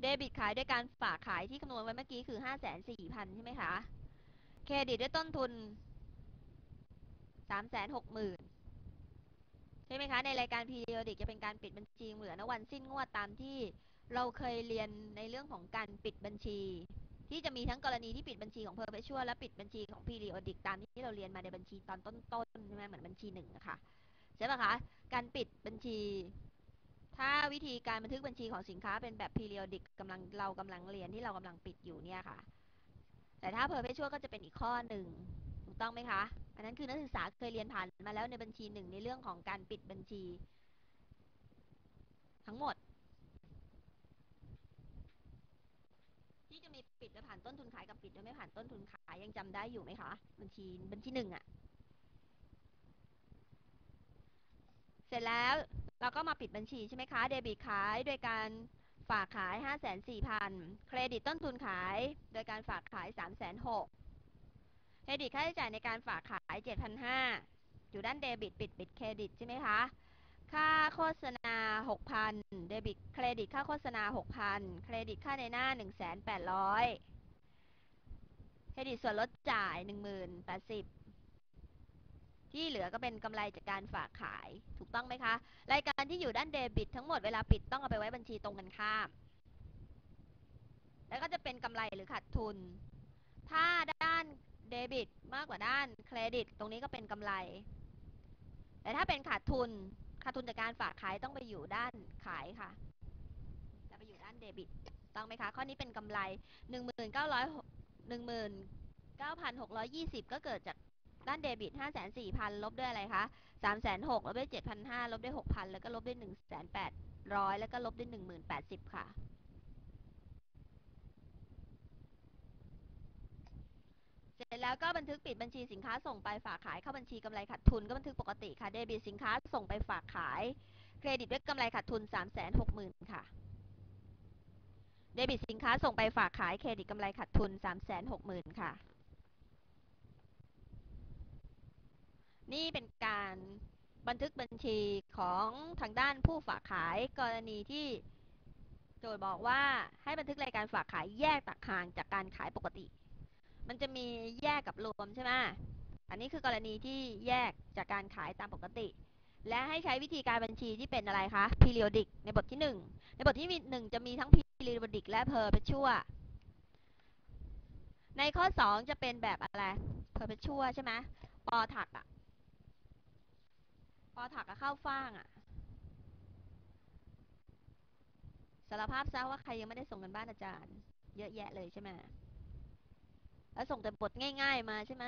เดบิตขายด้วยการฝากขายที่คำนวณไว้เมื่อกี้คือห้าแสนสี่พันใช่ไหมคะ เครดิตด้วยต้นทุนสามแสนหกหมื่นใช่ไหมคะ ในรายการ periodic จะเป็นการปิดบัญชีเหลือณวันสิ้นงวดตามที่เราเคยเรียนในเรื่องของการปิดบัญชี ที่จะมีทั้งกรณีที่ปิดบัญชีของ perpetual และปิดบัญชีของ periodic ตามที่เราเรียนมาในบัญชีตอนต้นๆใช่ไหมเหมือนบัญชีหนึ่งนะคะใช่ปะคะ การปิดบัญชี ถ้าวิธีการบันทึกบัญชีของสินค้าเป็นแบบ periodic กำลังเรากำลังเรียนที่เรากำลังปิดอยู่เนี่ยค่ะ แต่ถ้า perpetual ก็จะเป็นอีกข้อหนึ่งถูกต้องไหมคะ อันนั้นคือนักศึกษาเคยเรียนผ่านมาแล้วในบัญชีหนึ่งในเรื่องของการปิดบัญชี ทั้งหมด ที่จะมีปิดโดยผ่านต้นทุนขายกับปิดโดยไม่ผ่านต้นทุนขายยังจำได้อยู่ไหมคะ บัญชีบัญชีหนึ่งอะเสร็จแล้ว เราก็มาปิดบัญชีใช่ไหมคะ เดบิตขายโดยการฝากขาย 5 4 0 0 0 เครดิตต้นทุนขาย โดยการฝากขาย 3 6 0 0 0เครดิตค่าใช้จ่ายในการฝากขาย 7,500 อยู่ด้านเดบิตปิดปิดเครดิตใช่ไหมคะ ค่าโฆษณา 6,000 เดบิตเครดิตค่าโฆษณา 6,000 เครดิตค่าในหน้า 1,800เครดิตส่วนลดจ่าย 1,080 ที่เหลือก็เป็นกำไรจากการฝากขายถูกต้องไหมคะ รายการที่อยู่ด้านเดบิต ทั้งหมดเวลาปิดต้องเอาไปไว้บัญชีตรงกันข้าม แล้วก็จะเป็นกำไรหรือขาดทุน ถ้าด้านเดบิตมากกว่าด้านเครดิต ตรงนี้ก็เป็นกำไร แต่ถ้าเป็นขาดทุนขาดทุนจากการฝากขายต้องไปอยู่ด้านขายค่ะจะไปอยู่ด้านเดบิตต้องไหมคะ ข้อนี้เป็นกำไร 1 9 0 0 19,620 ก็เกิดจาก ด้านเดบิต 54,000 ลบด้วยอะไรคะ 3,600ลบด้วย 7,500 ลบด้วย 6,000 แล้วก็ลบด้วย 1,800 แล้วก็ลบด้วย10,080 ค่ะ เสร็จแล้วก็บันทึกปิดบัญชีสินค้าส่งไปฝากขาย เข้าบัญชีกำไรขาดทุนก็บันทึกปกติค่ะ เดบิตสินค้าส่งไปฝากขาย เครดิตด้วยกำไรขาดทุน 360,000 ค่ะ เดบิตสินค้าส่งไปฝากขาย เครดิตกำไรขาดทุน 360,000 ค่ะ นี่เป็นการบันทึกบัญชีของทางด้านผู้ฝากขายกรณีที่โจทย์บอกว่าให้บันทึกรายการฝากขายแยกต่างหากจากการขายปกติ มันจะมีแยกกับรวมใช่ไหมอันนี้คือกรณีที่แยกจากการขายตามปกติ และให้ใช้วิธีการบัญชีที่เป็นอะไรคะ periodic ในบทที่ 1 ในบทที่หนึ่งจะมีทั้ง periodic และ perpetual ในข้อ 2 จะเป็นแบบอะไร perpetual ใช่ไหมปอถักอะ ปอถักกับข้าวฟ่างอะสารภาพซะว่าใครยังไม่ได้ส่งกันบ้านอาจารย์ เยอะแยะเลยใช่ไหมแล้วส่งแต่บทง่าย ๆ มาใช่ไหม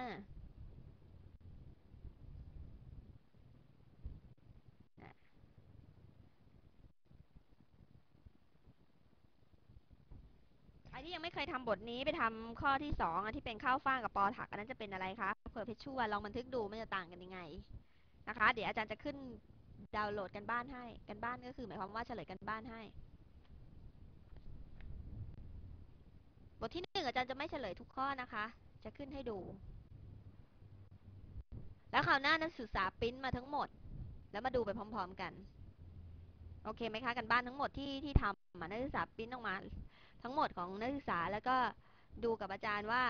ใครที่ยังไม่เคยทำบทนี้ไปทำข้อที่สองที่เป็นข้าวฟ่างกับปอถัก อันนั้นจะเป็นอะไรคะเพอร์เพชชัวลองบันทึกดูมันจะต่างกันยังไง นะคะ เดี๋ยวอาจารย์จะขึ้นดาวน์โหลดกันบ้านให้ กันบ้านก็คือ หมายความว่าเฉลยกันบ้านให้ บทที่หนึ่งอาจารย์จะไม่เฉลยทุกข้อนะคะ จะขึ้นให้ดู แล้วคราวหน้านักศึกษาปริ้นมาทั้งหมด แล้วมาดูไปพร้อม ๆกัน โอเคไหมคะ กันบ้านทั้งหมดที่ที่ทำนักศึกษาปริ้นออกมา ทั้งหมดของนักศึกษาแล้วก็ดูกับอาจารย์ว่า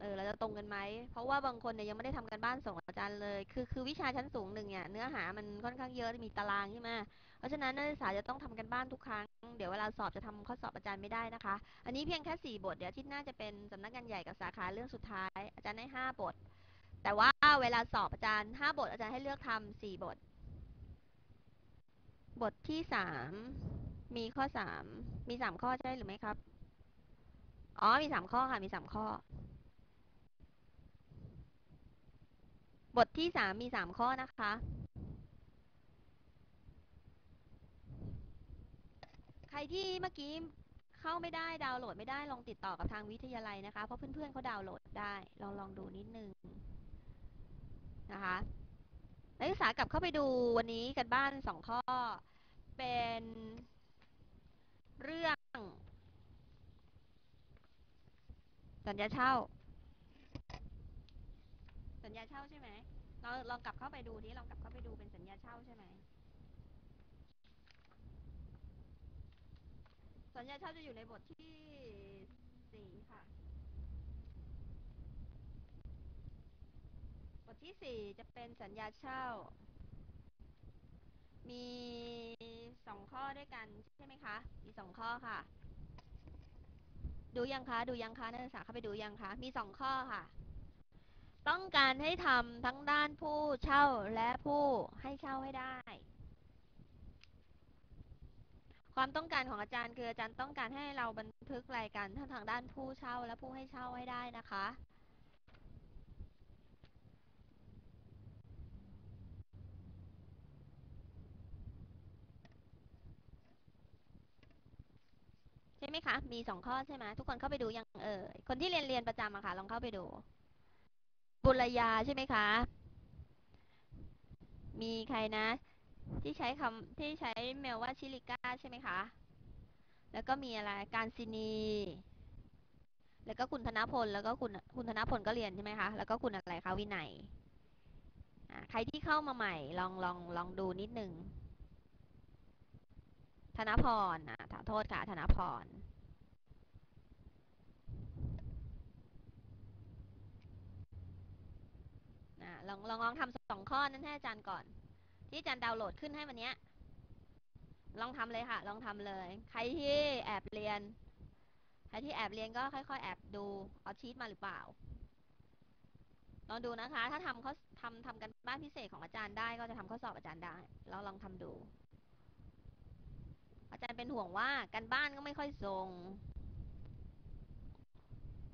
เออเราจะตรงกันไหม เพราะว่าบางคนเนี่ยยังไม่ได้ทำกันบ้านส่งอาจารย์เลย คือคือวิชาชั้นสูงหนึ่งเนี่ยเนื้อหามันค่อนข้างเยอะมีตารางใช่ไหมเพราะฉะนั้นนักศึกษาจะต้องทำกันบ้านทุกครั้ง เดี๋ยวเวลาสอบจะทำข้อสอบอาจารย์ไม่ได้นะคะ อันนี้เพียงแค่ 4 บท เดี๋ยวที่น่าจะเป็นสำนักงานใหญ่กับสาขาเรื่องสุดท้าย อาจารย์ให้ 5 บท แต่ว่าเวลาสอบอาจารย์ 5 บท อาจารย์ให้เลือกทำ4บท บทที่ 3 มีข้อ 3 มี 3 ข้อใช่หรือไม่ครับ อ๋อ มี 3 ข้อค่ะ มี 3 ข้อ บทที่3มี3ข้อนะคะ ใครที่เมื่อกี้เข้าไม่ได้ดาวน์โหลดไม่ได้ลองติดต่อกับทางวิทยาลัยนะคะ เพราะเพื่อนๆเขาดาวน์โหลดได้ ลองลองดูนิดนึงนะคะนักศึกษากลับเข้าไปดูวันนี้กันบ้านสองข้อ เป็นเรื่อง สัญญาเช่า สัญญาเช่าใช่ไหมเราลองกลับเข้าไปดูที่ลองกลับเข้าไปดูเป็นสัญญาเช่าใช่ไหมสัญญาเช่าจะอยู่ในบทที่สี่ค่ะ บทที่สี่จะเป็นสัญญาเช่า มีสองข้อด้วยกันใช่ไหมคะ มีสองข้อค่ะ ดูยังคะ ดูยังคะนักศึกษาเข้าไปดูยังคะ มีสองข้อค่ะ ต้องการให้ทำทั้งด้านผู้เช่าและผู้ให้เช่าให้ได้ ความต้องการของอาจารย์คืออาจารย์ต้องการให้เราบันทึกรายการทั้งทางด้านผู้เช่าและผู้ให้เช่าให้ได้นะคะใช่ไหมคะ มีสองข้อใช่ไหมทุกคนเข้าไปดูยังเอ่ย คนที่เรียนเรียนประจำอะค่ะ ลองเข้าไปดู บุรยาใช่ไหมคะ มีใครนะ ที่ใช้คำที่ใช้เมลว่าชิลิก้าใช่ไหมคะ แล้วก็มีอะไรการซินี แล้วก็คุณธนพล แล้วก็คุณคุณธนพลก็เรียนใช่ไหมคะ แล้วก็คุณอะไรคะวินัยใครที่เข้ามาใหม่ลองลองลองดูนิดนึงธนพรอะขอโทษค่ะธนพร อะ ลองลองลองทำสองข้อนั้นให้อาจารย์ก่อน ที่อาจารย์ดาวน์โหลดขึ้นให้วันเนี้ย ลองทำเลยค่ะ ลองทำเลย ใครที่แอบเรียน ใครที่แอบเรียนก็ค่อยๆ แอบดูเอาชีตมาหรือเปล่า ลองดูนะคะ ถ้าทำเขาทำทำกันบ้านพิเศษของอาจารย์ได้ก็จะทำข้อสอบอาจารย์ได้เราลองทำดู อาจารย์เป็นห่วงว่ากันบ้านก็ไม่ค่อยส่ง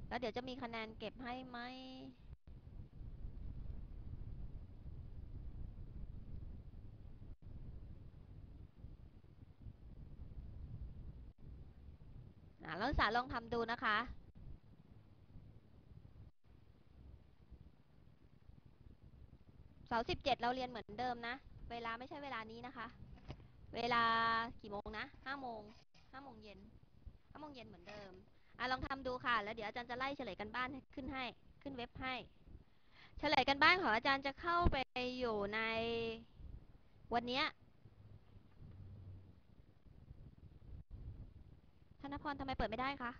แล้วเดี๋ยวจะมีคะแนนเก็บให้ไหม อะแล้วสาลองทำดูนะคะ เสาร์สิบเจ็ดเราเรียนเหมือนเดิมนะ เวลาไม่ใช่เวลานี้นะคะ เวลากี่โมงนะห้าโมงห้าโมงเย็นห้าโมงเย็นเหมือนเดิมอะลองทำดูค่ะ แล้วเดี๋ยวอาจารย์จะไล่เฉลยกันบ้านขึ้นให้ ขึ้นเว็บให้ เฉลยกันบ้านของอาจารย์จะเข้าไปอยู่ในวันเนี้ยธ นพรทำไมเปิดไม่ได้คะ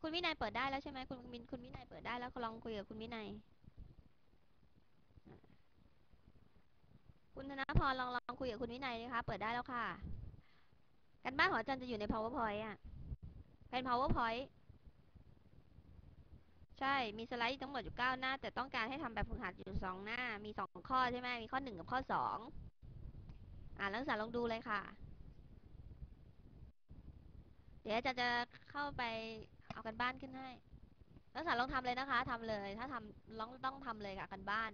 คุณวินัยเปิดได้แล้วใช่ไหมคุณมินคุณวินัยเปิดได้แล้วลองคุยกับคุณวินัย คุณธนพรลองลองคุยกับคุณวินัยนะคะเปิดได้แล้วค่ะ กันบ้านขอจารย์จะอยู่ใน powerpoint อะ เป็น powerpoint ใช่ มีสไลด์ทั้งหมดอยู่ 9 หน้า แต่ต้องการให้ทำแบบฝึกหัดอยู่ 2 หน้า มี 2 ข้อใช่ไหม มีข้อ 1 กับข้อ 2 อ่านนักศึกษาลองดูเลยค่ะ ดี๋ยวอาจารย์จะเข้าไปเอากันบ้านขึ้นให้นักศึกษาลองทำเลยนะคะทำเลย ถ้าทำลองต้องทำเลยค่ะกันบ้าน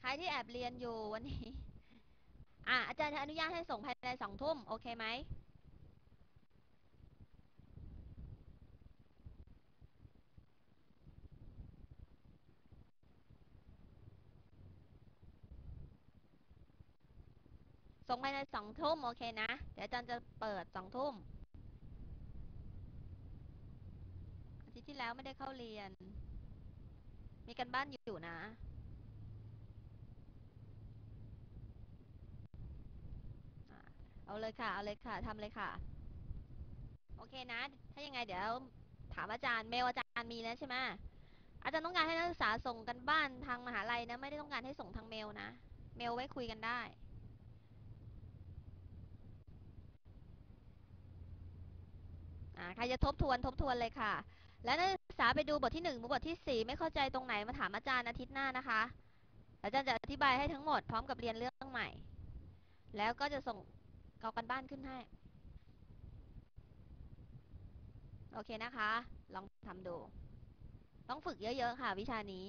ใครที่แอบเรียนอยู่วันนี้ อะอาจารย์อนุญาตให้ส่งภายในสองทุ่มโอเคไหม ส่งภายในสองทุ่มโอเคนะ เดี๋ยวอาจารย์จะเปิดสองทุ่มอาทิตย์ที่แล้วไม่ได้เข้าเรียน มีกันบ้านอยู่นะอะเอาเลยค่ะ เอาเลยค่ะทำเลยค่ะ โอเคนะ ถ้ายังไงเดี๋ยวถามอาจารย์เมลอาจารย์มีแล้วใช่ไหมอาจารย์ต้องการให้นักศึกษาส่งกันบ้านทางมหาลัยนะ ไม่ได้ต้องการให้ส่งทางเมลนะ เมลไว้คุยกันได้ อ่า ใครจะทบทวนทบทวนเลยค่ะ แล้วนักศึกษาไปดูบทที่หนึ่งบทที่สี่ไม่เข้าใจตรงไหนมาถามอาจารย์อาทิตย์หน้านะคะ อาจารย์จะอธิบายให้ทั้งหมดพร้อมกับเรียนเรื่องใหม่ แล้วก็จะส่งเกากันบ้านขึ้นให้ โอเคนะคะ ลองทำดู ต้องฝึกเยอะ ๆ ค่ะ วิชานี้